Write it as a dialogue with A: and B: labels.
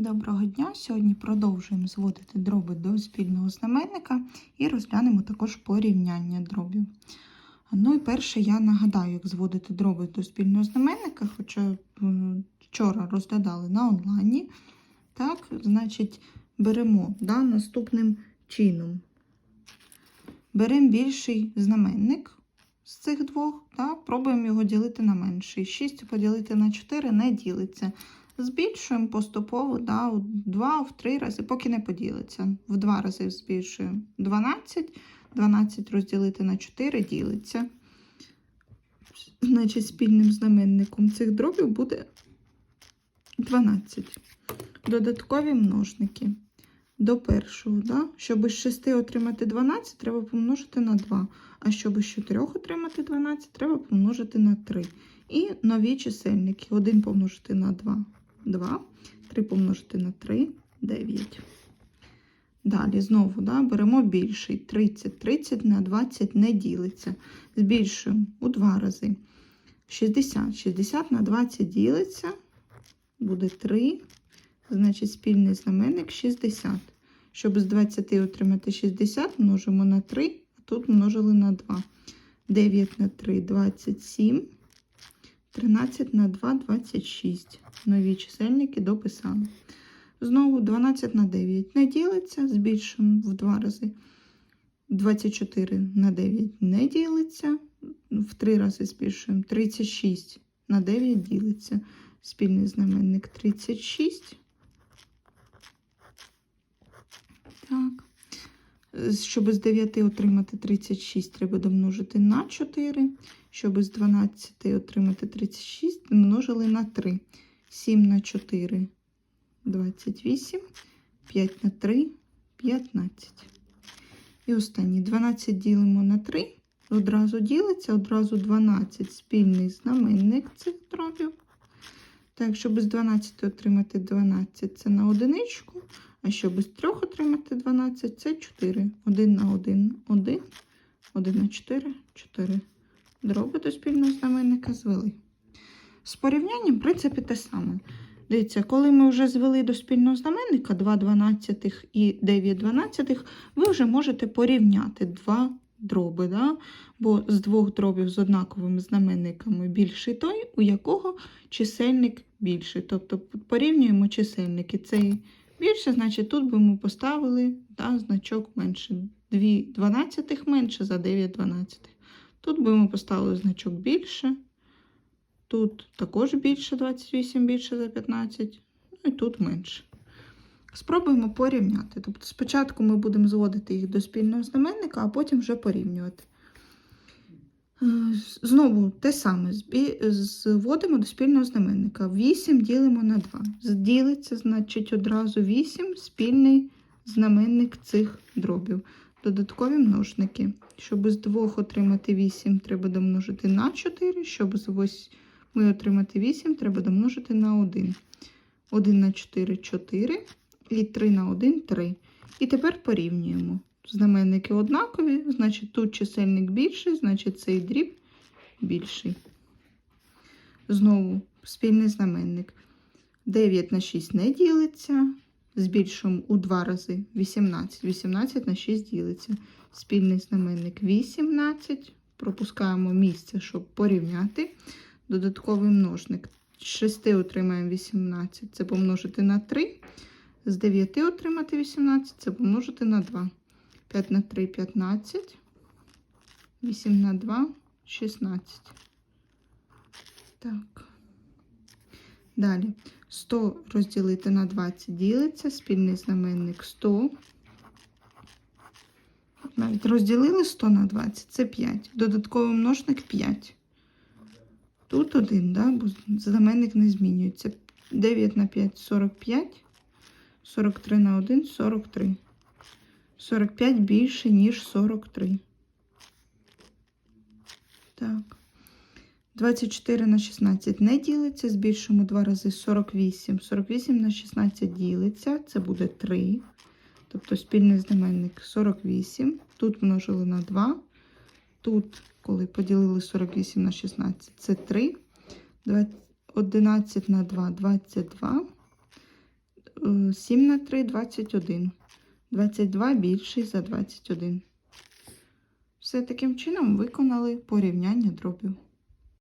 A: Доброго дня! Сьогодні продовжуємо зводити дроби до спільного знаменника і розглянемо також порівняння дробів. Ну і перше я нагадаю, як зводити дроби до спільного знаменника, хоча вчора розглядали на онлайні. Так, значить, беремо да, наступним чином. Беремо більший знаменник з цих двох, так, пробуємо його ділити на менший. 6 поділити на 4 не ділиться. Збільшуємо поступово да, в 2 в 3 рази, поки не поділиться. В 2 рази збільшуємо 12. 12 розділити на 4 ділиться. Значить, спільним знаменником цих дробів буде 12. Додаткові множники. До першого, да? щоб з 6 отримати 12, треба помножити на 2. А щоб з 4 отримати 12, треба помножити на 3. І нові чисельники. 1 помножити на 2. 2, 3 помножити на 3, 9. Далі знову да, беремо більший. 30. 30 на 20 не ділиться. Збільшуємо у 2 рази. 60. 60 на 20 ділиться. Буде 3. Значить, спільний знаменник 60. Щоб з 20 отримати 60, множимо на 3, а тут множили на 2. 9 на 3 27. 13 на 2 26. Нові чисельники дописали. Знову 12 на 9 не ділиться, збільшуємо в 2 рази. 24 на 9 не ділиться, в 3 рази збільшуємо. 36 на 9 ділиться. Спільний знаменник 36. Так. Щоб з 9 отримати 36, треба домножити на 4. Щоб з 12 отримати 36, множили на 3. 7 на 4 28, 5 на 3 15. І останній 12 ділимо на 3. Одразу ділиться, одразу 12 спільний знаменник цих дробів. Так, щоб з 12 отримати 12, це на одиничку. А щоб з 3 отримати 12, це 4. 1 на 1, 1, 1 на 4, 4. Дроби до спільного знаменника звели. З порівнянням, в принципі, те саме. Дивіться, коли ми вже звели до спільного знаменника 2 дванадцятих і 9 дванадцятих, ви вже можете порівняти два дроби. Да? Бо з двох дробів з однаковими знаменниками більший той, у якого чисельник більший. Тобто порівнюємо чисельники. Цей більше, значить, тут би ми поставили да, значок менше. 2 дванадцятих менше за 9 дванадцятих. Тут би ми поставили значок більше. Тут також більше 28 більше за 15, ну і тут менше. Спробуємо порівняти. Тобто спочатку ми будемо зводити їх до спільного знаменника, а потім вже порівнювати. Е, Знову те саме зводимо до спільного знаменника. 8 ділимо на 2. Ділиться, значить, одразу 8 спільний знаменник цих дробів. Додаткові множники. Щоб з 2 отримати 8, треба домножити на 4, щоб з 8 отримати 8, треба домножити на 1. 1 на 4 4 і 3 на 1 3. І тепер порівнюємо. Знаменники однакові, значить тут чисельник більший, значить цей дріб більший. Знову спільний знаменник. 9 на 6 не ділиться. Збільшуємо у 2 рази 18. 18 на 6 ділиться. Спільний знаменник 18. Пропускаємо місце, щоб порівняти. Додатковий множник. З 6 отримаємо 18, це помножити на 3. З 9 отримати 18, це помножити на 2. 5 на 3 15. 8 на 2 16. Так. Далі. 100 розділити на 20 ділиться. Спільний знаменник 100. Навіть розділили 100 на 20, це 5. Додатковий множник 5. Тут 1, да? бо знаменник не змінюється. 9 на 5 45. 43 на 1 43. 45 більше, ніж 43. Так. 24 на 16 не ділиться. Збільшимо 2 рази 48. 48 на 16 ділиться. Це буде 3. Тобто спільний знаменник 48. Тут множили на 2. Тут, коли поділили 48 на 16, це 3. 11 на 2 22. Е, 7 на 3 21. 22 більший за 21. Все таким чином виконали порівняння дробів.